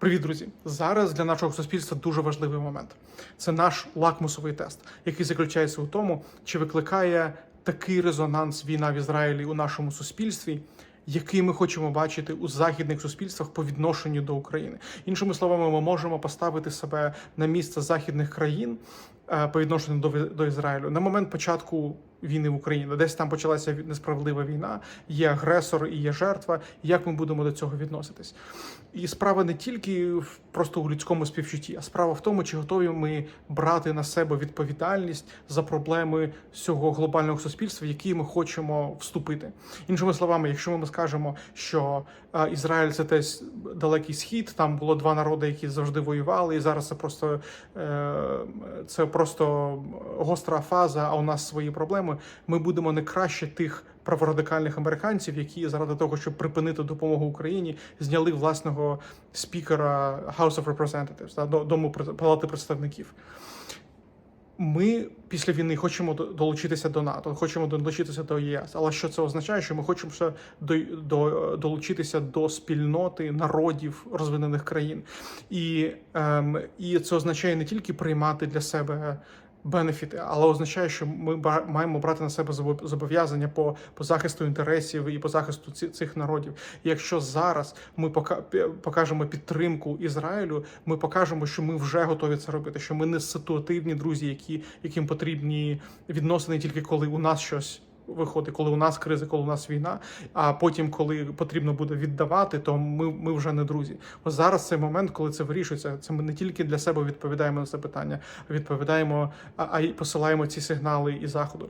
Привіт, друзі! Зараз для нашого суспільства дуже важливий момент. Це наш лакмусовий тест, який заключається у тому, чи викликає такий резонанс війна в Ізраїлі у нашому суспільстві, який ми хочемо бачити у західних суспільствах по відношенню до України. Іншими словами, ми можемо поставити себе на місце західних країн е, по відношенню до, до Ізраїлю на момент початку війни в Україні. Десь там почалася несправедлива війна, є агресор і є жертва. Як ми будемо до цього відноситись? І справа не тільки в просто у людському співчутті, а справа в тому, чи готові ми брати на себе відповідальність за проблеми цього глобального суспільства, в які ми хочемо вступити. Іншими словами, якщо ми скажемо, що е, Ізраїль це десь далекий схід, там було два народи, які завжди воювали, і зараз це просто е, це просто гостра фаза. А у нас свої проблеми. Ми будемо не краще тих праворадикальних американців, які заради того, щоб припинити допомогу Україні, зняли власного спікера House of Representatives, да, до- дому палати представників. Ми після війни хочемо долучитися до НАТО, хочемо долучитися до ЄС. Але що це означає? Що ми хочемо до, до, долучитися до спільноти народів розвинених країн, і, ем, і це означає не тільки приймати для себе. Бенефіти, але означає, що ми маємо брати на себе зобо- зобов'язання по, по захисту інтересів і по захисту ці, цих народів. І якщо зараз ми покажемо підтримку Ізраїлю, ми покажемо, що ми вже готові це робити. Що ми не ситуативні друзі, які яким потрібні відносини тільки коли у нас щось. Виходить, коли у нас криза, коли у нас війна, а потім, коли потрібно буде віддавати, то ми, ми вже не друзі. Ось зараз цей момент, коли це вирішується, це ми не тільки для себе відповідаємо на це питання, відповідаємо, а, й посилаємо ці сигнали і заходу.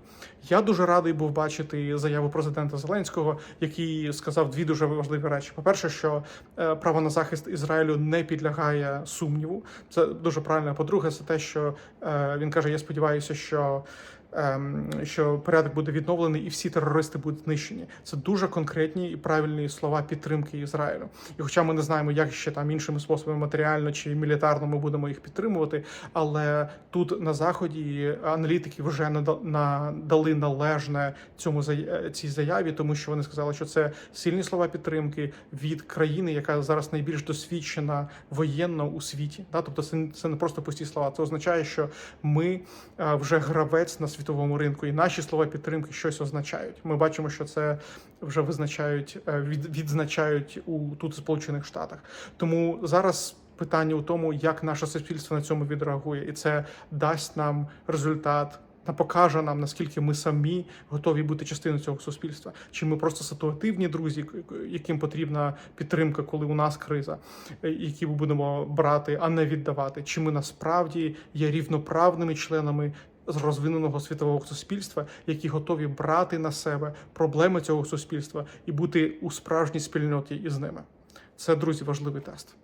Я дуже радий був бачити заяву президента Зеленського, який сказав дві дуже важливі речі. По перше, що е, право на захист Ізраїлю не підлягає сумніву. Це дуже правильно. По-друге, це те, що е, він каже: Я сподіваюся, що. Ем, Що порядок буде відновлений і всі терористи будуть знищені. Це дуже конкретні і правильні слова підтримки Ізраїлю. І хоча ми не знаємо, як ще там іншими способами матеріально чи мілітарно ми будемо їх підтримувати, але тут на заході аналітики вже нада- надали належне цьому зая- цій заяві, тому що вони сказали, що це сильні слова підтримки від країни, яка зараз найбільш досвідчена воєнно у світі. Тобто, це, не просто пусті слова. Це означає, що ми е, вже гравець на світовому ринку, і наші слова підтримки щось означають. Ми бачимо, що це вже визначають, е, відзначають у тут Сполучених Штатах. Тому зараз. Питання у тому, як наше суспільство на цьому відреагує, і це дасть нам результат, та покаже нам наскільки ми самі готові бути частиною цього суспільства. Чи ми просто ситуативні друзі, яким потрібна підтримка, коли у нас криза, е, які ми будемо брати, а не віддавати? Чи ми насправді є рівноправними членами? З розвиненого світового суспільства, які готові брати на себе проблеми цього суспільства і бути у справжній спільноті із ними. Це друзі, важливий тест.